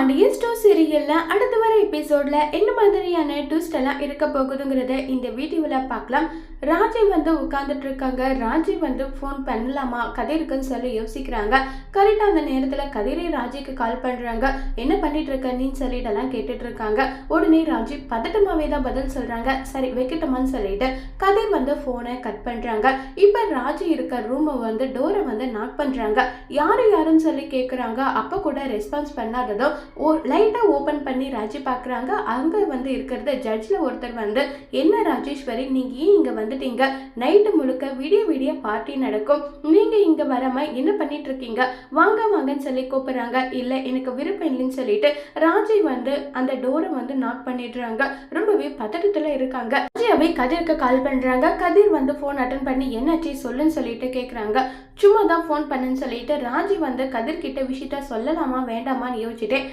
பாண்டியன் ஸ்டோ சீரியல்ல அடுத்து வர எபிசோட்ல என்ன மாதிரியான ட்விஸ்ட் எல்லாம் இருக்க போகுதுங்கிறத இந்த வீடியோவில் பார்க்கலாம். ராஜி வந்து உட்கார்ந்துட்டு இருக்காங்க. ராஜி வந்து ஃபோன் பண்ணலாமா? கதிருக்குன்னு சொல்லி யோசிக்கிறாங்க. கரெக்டாக அந்த நேரத்தில் கதிரை ராஜிக்கு கால் பண்ணுறாங்க என்ன பண்ணிட்டு இருக்க? நீ சொல்லிட்டு எல்லாம் கேட்டுட்டு இருக்காங்க. உடனே ராஜி பதட்டமாகவே தான் பதில் சொல்கிறாங்க சரி வைக்கட்டுமான்னு சொல்லிட்டு கதிர் வந்து ஃபோனை கட் பண்ணுறாங்க இப்போ ராஜி இருக்க ரூமை வந்து டோரை வந்து நாக் பண்ணுறாங்க யார் யாருன்னு சொல்லி கேட்குறாங்க அப்போ கூட ரெஸ்பான்ஸ் பண்ணாததும் ஓ லைட்டாக ஓப்பன் பண்ணி ராஜி பார்க்குறாங்க அங்கே வந்து இருக்கிறது ஜட்ஜில் ஒருத்தர் வந்து என்ன ராஜேஸ்வரி நீங்கள் ஏன் இங்கே வந்துட்டீங்க? நைட்டு முழுக்க விடிய விடிய பார்ட்டி நடக்கும். நீங்கள் இங்கே வராமல் என்ன பண்ணிட்டு இருக்கீங்க வாங்க வாங்கன்னு சொல்லி கூப்பிட்றாங்க. இல்லை எனக்கு விருப்பம் இல்லைன்னு சொல்லிட்டு ராஜி வந்து அந்த டோரை வந்து நாக் பண்ணிடுறாங்க. ரொம்பவே பதட்டத்தில் இருக்காங்க. ராஜியாவே கதிருக்கு கால் பண்ணுறாங்க கதிர் வந்து ஃபோன் அட்டன் பண்ணி என்னாச்சு? சொல்லுன்னு சொல்லிட்டு கேட்குறாங்க சும்மா தான் ஃபோன் பண்ணுன்னு சொல்லிட்டு ராஜி வந்து கதிர்கிட்ட விஷயத்த சொல்லலாமா வேண்டாமான்னு யோசிச்சுட்டே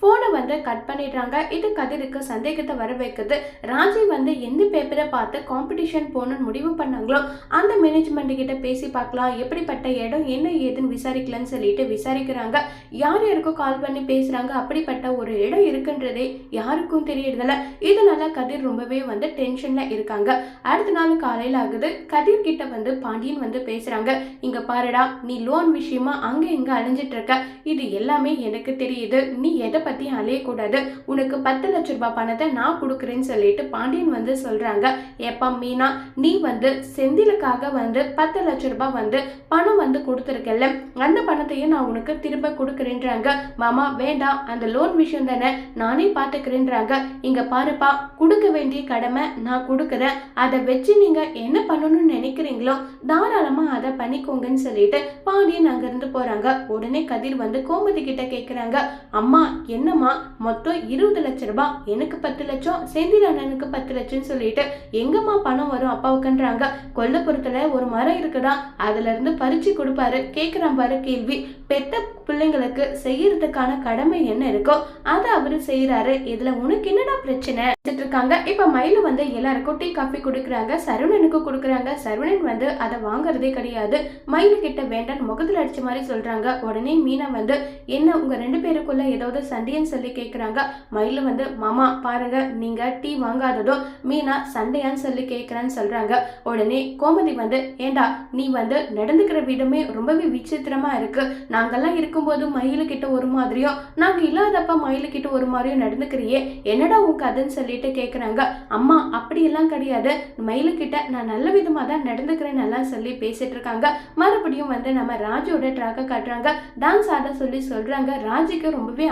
ஃபோனை வந்து கட் பண்ணிடுறாங்க. இது கதிருக்கு சந்தேகத்தை வர வைக்குது. ராஜி வந்து எந்த பேப்பரை பார்த்து காம்படிஷன் போகணும்னு முடிவு பண்ணாங்களோ அந்த மேனேஜ்மெண்ட் கிட்ட பேசி பார்க்கலாம். எப்படிப்பட்ட இடம் என்ன ஏதுன்னு விசாரிக்கலன்னு சொல்லிட்டு விசாரிக்கிறாங்க. யார் யாருக்கும் கால் பண்ணி பேசுறாங்க. அப்படிப்பட்ட ஒரு இடம் இருக்குன்றதே யாருக்கும் தெரியறதில்ல. இதனால கதிர் ரொம்பவே வந்து டென்ஷன்ல இருக்காங்க. அடுத்த நாள் காலையில் ஆகுது. கதிர் கிட்ட வந்து பாண்டியன் வந்து பேசுறாங்க. இங்க பாருடா நீ லோன் விஷயமா அங்க இங்க அழிஞ்சிட்டு இருக்க. இது எல்லாமே எனக்கு தெரியுது. நீ எதை பத்தி அலையக்கூடாது. உனக்கு பத்து லட்ச ரூபாய் பணத்தை நான் கொடுக்குறேன்னு சொல்லிட்டு பாண்டியன் வந்து சொல்றாங்க. ஏப்பா மீனா நீ வந்து செந்திலுக்காக வந்து பத்து லட்ச ரூபாய் வந்து பணம் வந்து கொடுத்துருக்கல அந்த பணத்தையும் நான் உனக்கு திரும்ப கொடுக்குறேன்றாங்க. மாமா வேண்டாம். அந்த லோன் விஷயம் தானே நானே பார்த்துக்கிறேன்றாங்க இங்க பாருப்பா கொடுக்க வேண்டிய கடமை நான் கொடுக்குறேன். அதை வச்சு நீங்க என்ன பண்ணணும்னு நினைக்கிறீங்களோ தாராளமா அதை பண்ணிக்கோங்கன்னு சொல்லிட்டு பாண்டியன் அங்கிருந்து போறாங்க. உடனே கதிர் வந்து கோமதி கிட்ட கேக்குறாங்க. அம்மா என்னம்மா? மொத்தம் இருபது லட்ச ரூபாய் எனக்கு பத்து லட்சம் செந்தில் அண்ணனுக்கு பத்து லட்சம்னு சொல்லிட்டு எங்கம்மா பணம் வரும் அப்பாவுக்குன்றாங்க. கொல்லப்புறத்துல ஒரு மரம் இருக்குதா அதுல இருந்து பறிச்சு கொடுப்பாரு. கேக்குறான் பாரு கேள்வி. பெத்த பிள்ளைங்களுக்கு செய்யறதுக்கான கடமை என்ன இருக்கோ அதை அவரு செய்யறாரு இதுல உனக்கு என்னடா பிரச்சனை? இருக்காங்க இப்ப மயிலு வந்து எல்லாருக்கும் டீ காஃபி கொடுக்குறாங்க. சரவணனுக்கு கொடுக்குறாங்க. சரவணன் வந்து அதை வாங்குறதே கிடையாது. மயிலு கிட்ட வேண்டாம் முகத்துல அடிச்ச மாதிரி சொல்றாங்க. உடனே மீனா வந்து என்ன உங்க ரெண்டு பேருக்குள்ள ஏதாவது சண்டைன்னு சொல்லி கேக்குறாங்க. மயிலு வந்து மாமா பாருங்க நீங்க டீ வாங்காததும் மீனா சண்டையான்னு சொல்லி கேட்குறேன்னு சொல்றாங்க. உடனே கோமதி வந்து ஏண்டா நீ வந்து நடந்துக்கிற விதமே ரொம்பவே விசித்திரமா இருக்கு. நாங்கெல்லாம் இருக்கும்போது மயிலு கிட்ட ஒரு மாதிரியும் நாங்க இல்லாதப்ப மயிலு கிட்ட ஒரு மாதிரியும் நடந்துக்கிறியே. என்னடா உன் கதைன்னு சொல்லிட்டு கேட்குறாங்க அம்மா அப்படியெல்லாம் கிடையாது. மயிலு கிட்ட நான் நல்ல விதமா தான் நடந்துக்கிறேன் எல்லாம் சொல்லி பேசிட்டு இருக்காங்க. மறுபடியும் வந்து நம்ம ராஜோட ட்ராக்கை காட்டுறாங்க. டான்ஸ் ஆட சொல்லி சொல்றாங்க. ராஜுக்கு ரொம்பவே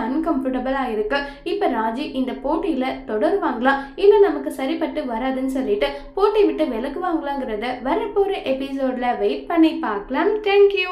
கம்ஃபர்டபுளாக இருக்கு. இப்ப ராஜி இந்த போட்டியில தொடருவாங்களா? இல்லை நமக்கு சரிப்பட்டு வராதுன்னு சொல்லிட்டு போட்டி விட்டு விலகுவாங்களாங்கிறத வரப்போற எபிசோட்ல வெயிட் பண்ணி பார்க்கலாம். தேங்க்யூ